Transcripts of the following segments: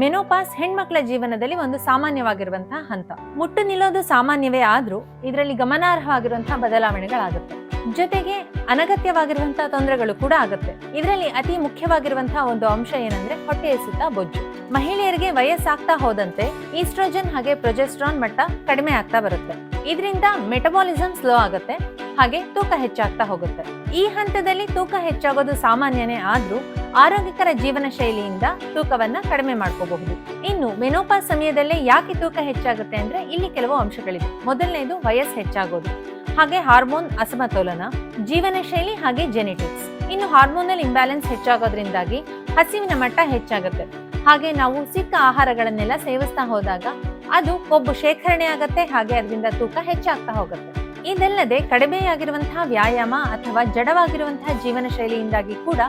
Menopause ಹೆಣ್ಮಕ್ಳ ಜೀವನದಲ್ಲಿ ಒಂದು ಸಾಮಾನ್ಯವಾಗಿರುವಂತಹ ಹಂತ. ಮುಟ್ಟು ನಿಲ್ಲೋದು ಸಾಮಾನ್ಯವೇ ಆದ್ರೂ ಇದರಲ್ಲಿ ಗಮನಾರ್ಹವಾಗಿರುವಂತಹ ಬದಲಾವಣೆಗಳಾಗುತ್ತೆ. ಜೊತೆಗೆ ಅನಗತ್ಯವಾಗಿರುವಂತಹ ತೊಂದರೆಗಳು ಕೂಡ ಆಗುತ್ತೆ. ಇದರಲ್ಲಿ ಅತಿ ಮುಖ್ಯವಾಗಿರುವಂತಹ ಒಂದು ಅಂಶ ಏನಂದ್ರೆ ಹೊಟ್ಟೆ ಎಸುತ್ತಾ ಬೊಜ್ಜು. ಮಹಿಳೆಯರಿಗೆ ವಯಸ್ಸಾಗ್ತಾ ಹೋದಂತೆ ಈಸ್ಟ್ರೋಜನ್ ಹಾಗೆ ಪ್ರೊಜೆಸ್ಟ್ರಾನ್ ಮಟ್ಟ ಕಡಿಮೆ ಆಗ್ತಾ ಬರುತ್ತೆ. ಇದರಿಂದ ಮೆಟಬಾಲಿಸಮ್ ಸ್ಲೋ ಆಗುತ್ತೆ, ಹಾಗೆ ತೂಕ ಹೆಚ್ಚಾಗ್ತಾ ಹೋಗುತ್ತೆ. ಈ ಹಂತದಲ್ಲಿ ತೂಕ ಹೆಚ್ಚಾಗೋದು ಸಾಮಾನ್ಯನೇ ಆದ್ರೂ ಆರೋಗ್ಯಕರ ಜೀವನ ಶೈಲಿಯಿಂದ ತೂಕವನ್ನ ಕಡಿಮೆ ಮಾಡ್ಕೋಬಹುದು. ಇನ್ನು ಮೆನೋಪಾಸ್ ಸಮಯದಲ್ಲೇ ಯಾಕೆ ತೂಕ ಹೆಚ್ಚಾಗುತ್ತೆ ಅಂದ್ರೆ ಇಲ್ಲಿ ಕೆಲವು ಅಂಶಗಳಿವೆ. ಮೊದಲನೇದು ವಯಸ್ಸು ಹೆಚ್ಚಾಗೋದು. ಹಾಗೆ ಹಾರ್ಮೋನ್ ಅಸಮತೋಲನ, ಜೀವನ ಶೈಲಿ ಹಾಗೆ ಜೆನೆಟಿಕ್ಸ್ ಇನ್ನು ಹಾರ್ಮೋನಲ್ ಇಂಬ್ಯಾಲೆನ್ಸ್ ಹೆಚ್ಚಾಗೋದ್ರಿಂದಾಗಿ ಹಸಿವಿನ ಮಟ್ಟ ಹೆಚ್ಚಾಗುತ್ತೆ. ಹಾಗೆ ನಾವು ಸಿಕ್ಕ ಆಹಾರಗಳನ್ನೆಲ್ಲ ಸೇವಿಸ್ತಾ ಹೋದಾಗ ಅದು ಕೊಬ್ಬು ಶೇಖರಣೆ ಆಗತ್ತೆ, ಹಾಗೆ ಅದರಿಂದ ತೂಕ ಹೆಚ್ಚಾಗ್ತಾ ಹೋಗುತ್ತೆ. ಇದಲ್ಲದೆ ಕಡಿಮೆಯಾಗಿರುವಂತಹ ವ್ಯಾಯಾಮ ಅಥವಾ ಜಡವಾಗಿರುವಂತಹ ಜೀವನ ಶೈಲಿಯಿಂದಾಗಿ ಕೂಡ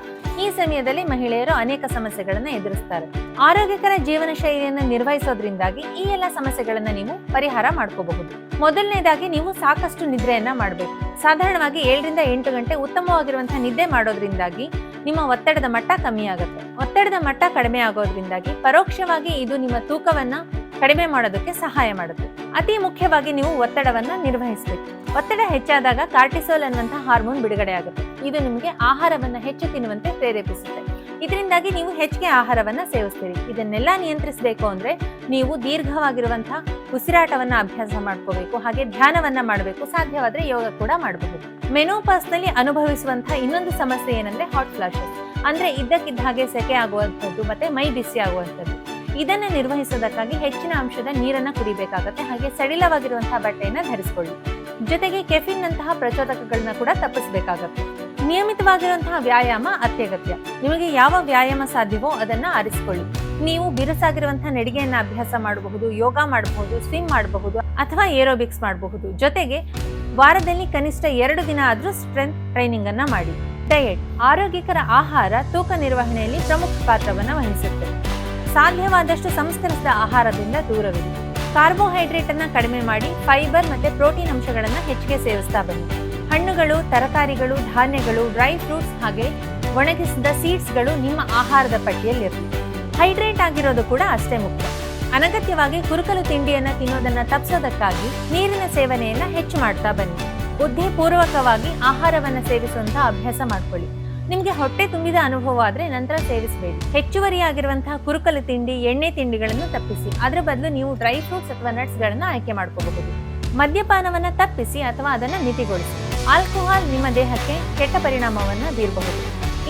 ಈ ಸಮಯದಲ್ಲಿ ಮಹಿಳೆಯರು ಅನೇಕ ಸಮಸ್ಯೆಗಳನ್ನು ಎದುರಿಸ್ತಾರೆ. ಆರೋಗ್ಯಕರ ಜೀವನ ಶೈಲಿಯನ್ನು ನಿರ್ವಹಿಸೋದ್ರಿಂದಾಗಿ ಈ ಎಲ್ಲ ಸಮಸ್ಯೆಗಳನ್ನ ನೀವು ಪರಿಹಾರ ಮಾಡ್ಕೋಬಹುದು. ಮೊದಲನೇದಾಗಿ ನೀವು ಸಾಕಷ್ಟು ನಿದ್ರೆಯನ್ನ ಮಾಡಬೇಕು. ಸಾಧಾರಣವಾಗಿ ಏಳರಿಂದ ಎಂಟು ಗಂಟೆ ಉತ್ತಮವಾಗಿರುವಂತಹ ನಿದ್ದೆ ಮಾಡೋದ್ರಿಂದಾಗಿ ನಿಮ್ಮ ಒತ್ತಡದ ಮಟ್ಟ ಕಮ್ಮಿ ಆಗುತ್ತೆ. ಒತ್ತಡದ ಮಟ್ಟ ಕಡಿಮೆ ಆಗೋದ್ರಿಂದಾಗಿ ಪರೋಕ್ಷವಾಗಿ ಇದು ನಿಮ್ಮ ತೂಕವನ್ನ ಕಡಿಮೆ ಮಾಡೋದಕ್ಕೆ ಸಹಾಯ ಮಾಡುತ್ತೆ. ಅತಿ ಮುಖ್ಯವಾಗಿ ನೀವು ಒತ್ತಡವನ್ನ ನಿರ್ವಹಿಸಬೇಕು. ಒತ್ತಡ ಹೆಚ್ಚಾದಾಗ ಕಾರ್ಟಿಸೋಲ್ ಅನ್ನುವಂತಹ ಹಾರ್ಮೋನ್ ಬಿಡುಗಡೆ ಆಗುತ್ತೆ. ಇದು ನಿಮಗೆ ಆಹಾರವನ್ನ ಹೆಚ್ಚು ತಿನ್ನುವಂತೆ ಪ್ರೇರೇಪಿಸುತ್ತೆ. ಇದರಿಂದಾಗಿ ನೀವು ಹೆಚ್ಚಿಗೆ ಆಹಾರವನ್ನ ಸೇವಿಸ್ತೀರಿ. ಇದನ್ನೆಲ್ಲ ನಿಯಂತ್ರಿಸಬೇಕು ಅಂದ್ರೆ ನೀವು ದೀರ್ಘವಾಗಿರುವಂತಹ ಉಸಿರಾಟವನ್ನ ಅಭ್ಯಾಸ ಮಾಡ್ಕೋಬೇಕು. ಹಾಗೆ ಧ್ಯಾನವನ್ನ ಮಾಡಬೇಕು. ಸಾಧ್ಯವಾದ್ರೆ ಯೋಗ ಕೂಡ ಮಾಡಬಹುದು. ಮೆನೋಪಾಸ್ನಲ್ಲಿ ಅನುಭವಿಸುವಂತಹ ಇನ್ನೊಂದು ಸಮಸ್ಯೆ ಏನಂದ್ರೆ ಹಾಟ್ ಫ್ಲಾಶಸ್ ಅಂದ್ರೆ ಇದ್ದಕ್ಕಿದ್ದ ಹಾಗೆ ಸೆಕೆ ಆಗುವಂಥದ್ದು ಮತ್ತೆ ಮೈ ಬಿಸಿ ಆಗುವಂಥದ್ದು. ಇದನ್ನ ನಿರ್ವಹಿಸೋದಕ್ಕಾಗಿ ಹೆಚ್ಚಿನ ಅಂಶದ ನೀರನ್ನ ಕುಡಿಬೇಕಾಗತ್ತೆ. ಹಾಗೆ ಸಡಿಲವಾಗಿರುವಂತಹ ಬಟ್ಟೆಯನ್ನು ಧರಿಸಿಕೊಳ್ಳಿ. ಜೊತೆಗೆ ಕೆಫಿನ್ ನಂತಹ ಪ್ರಚೋದಕಗಳನ್ನ ಕೂಡ ತಪ್ಪಿಸಬೇಕಾಗುತ್ತೆ. ನಿಯಮಿತವಾಗಿರುವಂತಹ ವ್ಯಾಯಾಮ ಅತ್ಯಗತ್ಯ. ನಿಮಗೆ ಯಾವ ವ್ಯಾಯಾಮ ಸಾಧ್ಯವೋ ಅದನ್ನ ಆರಿಸಿಕೊಳ್ಳಿ. ನೀವು ಬಿರುಸಾಗಿರುವಂತಹ ನಡಿಗೆಯನ್ನ ಅಭ್ಯಾಸ ಮಾಡಬಹುದು, ಯೋಗ ಮಾಡಬಹುದು ಸ್ವಿಮ್ ಮಾಡಬಹುದು ಅಥವಾ ಏರೋಬಿಕ್ಸ್ ಮಾಡಬಹುದು. ಜೊತೆಗೆ ವಾರದಲ್ಲಿ ಕನಿಷ್ಠ ಎರಡು ದಿನ ಆದರೂ ಸ್ಟ್ರೆಂತ್ ಟ್ರೈನಿಂಗ್ ಅನ್ನ ಮಾಡಿ. ಡಯಟ್ ಆರೋಗ್ಯಕರ ಆಹಾರ, ತೂಕ ನಿರ್ವಹಣೆಯಲ್ಲಿ ಪ್ರಮುಖ ಪಾತ್ರವನ್ನು ವಹಿಸುತ್ತೆ. ಸಾಧ್ಯವಾದಷ್ಟು ಸಂಸ್ಕರಿಸಿದ ಆಹಾರದಿಂದ ದೂರವಿರಿ. ಕಾರ್ಬೋಹೈಡ್ರೇಟ್ ಅನ್ನ ಕಡಿಮೆ ಮಾಡಿ ಫೈಬರ್ ಮತ್ತೆ ಪ್ರೋಟೀನ್ ಅಂಶಗಳನ್ನ ಹೆಚ್ಚಿಗೆ ಸೇವಿಸ್ತಾ ಬನ್ನಿ. ಹಣ್ಣುಗಳು, ತರಕಾರಿಗಳು, ಧಾನ್ಯಗಳು, ಡ್ರೈ ಫ್ರೂಟ್ಸ್ ಹಾಗೆ ಒಣಗಿಸಿದ ಸೀಡ್ಸ್ಗಳು ನಿಮ್ಮ ಆಹಾರದ ಪಟ್ಟಿಯಲ್ಲಿರಲಿ. ಹೈಡ್ರೇಟ್ ಆಗಿರೋದು ಕೂಡ ಅಷ್ಟೇ ಮುಖ್ಯ. ಅನಗತ್ಯವಾಗಿ ಕುರುಕಲು ತಿಂಡಿಯನ್ನ ತಿನ್ನೋದನ್ನ ತಪ್ಪಿಸೋದಕ್ಕಾಗಿ ನೀರಿನ ಸೇವನೆಯನ್ನ ಹೆಚ್ಚು ಮಾಡ್ತಾ ಬನ್ನಿ. ಬುದ್ಧಿಪೂರ್ವಕವಾಗಿ ಆಹಾರವನ್ನ ಸೇವಿಸುವಂತ ಅಭ್ಯಾಸ ಮಾಡ್ಕೊಳ್ಳಿ. ನಿಮ್ಗೆ ಹೊಟ್ಟೆ ತುಂಬಿದ ಅನುಭವ ಆದ್ರೆ ನಂತರ ಸೇವಿಸಬೇಡಿ. ಹೆಚ್ಚುವರಿಯಾಗಿರುವಂತಹ ಕುರುಕಲು ತಿಂಡಿ, ಎಣ್ಣೆ ತಿಂಡಿಗಳನ್ನು ತಪ್ಪಿಸಿ. ಅದರ ಬದಲು ನೀವು ಡ್ರೈ ಫ್ರೂಟ್ಸ್ ಅಥವಾ ನಟ್ಸ್ ಗಳನ್ನ ಆಯ್ಕೆ ಮಾಡ್ಕೋಬಹುದು. ಮದ್ಯಪಾನವನ್ನು ತಪ್ಪಿಸಿ ಅಥವಾ ಅದನ್ನ ಮಿತಿಗೊಳಿಸಿ. ಆಲ್ಕೋಹಾಲ್ ನಿಮ್ಮ ದೇಹಕ್ಕೆ ಕೆಟ್ಟ ಪರಿಣಾಮವನ್ನ ಬೀರಬಹುದು.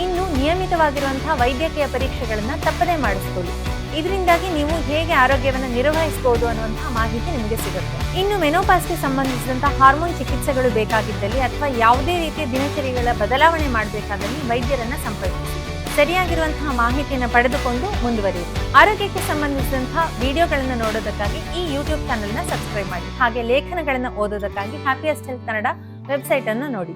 ಇನ್ನು ನಿಯಮಿತವಾಗಿರುವಂತಹ ವೈದ್ಯಕೀಯ ಪರೀಕ್ಷೆಗಳನ್ನು ತಪ್ಪದೇ ಮಾಡಿಸ್ಕೊಳ್ಳಿ. ಇದರಿಂದಾಗಿ ನೀವು ಹೇಗೆ ಆರೋಗ್ಯವನ್ನು ನಿರ್ವಹಿಸಬಹುದು ಅನ್ನುವಂತಹ ಮಾಹಿತಿ ನಿಮಗೆ ಸಿಗುತ್ತೆ. ಇನ್ನು ಮೆನೋಪಾಸ್ಗೆ ಸಂಬಂಧಿಸಿದಂತಹ ಹಾರ್ಮೋನ್ ಚಿಕಿತ್ಸೆಗಳು ಬೇಕಾಗಿದ್ದಲ್ಲಿ ಅಥವಾ ಯಾವುದೇ ರೀತಿಯ ದಿನಚರಿಗಳ ಬದಲಾವಣೆ ಮಾಡಬೇಕಾದಲ್ಲಿ ವೈದ್ಯರನ್ನ ಸಂಪರ್ಕಿಸಿ. ಸರಿಯಾಗಿರುವಂತಹ ಮಾಹಿತಿಯನ್ನು ಪಡೆದುಕೊಂಡು ಮುಂದುವರಿಯಿರಿ. ಆರೋಗ್ಯಕ್ಕೆ ಸಂಬಂಧಿಸಿದಂತಹ ವಿಡಿಯೋಗಳನ್ನು ನೋಡೋದಕ್ಕಾಗಿ ಈ ಯೂಟ್ಯೂಬ್ ಚಾನೆಲ್ನ ಸಬ್ಸ್ಕ್ರೈಬ್ ಮಾಡಿ. ಹಾಗೆ ಲೇಖನಗಳನ್ನು ಓದೋದಕ್ಕಾಗಿ ಹ್ಯಾಪಿಯಸ್ಟ್ ಹೆಲ್ತ್ ಕನ್ನಡ ವೆಬ್ಸೈಟ್ ಅನ್ನು ನೋಡಿ.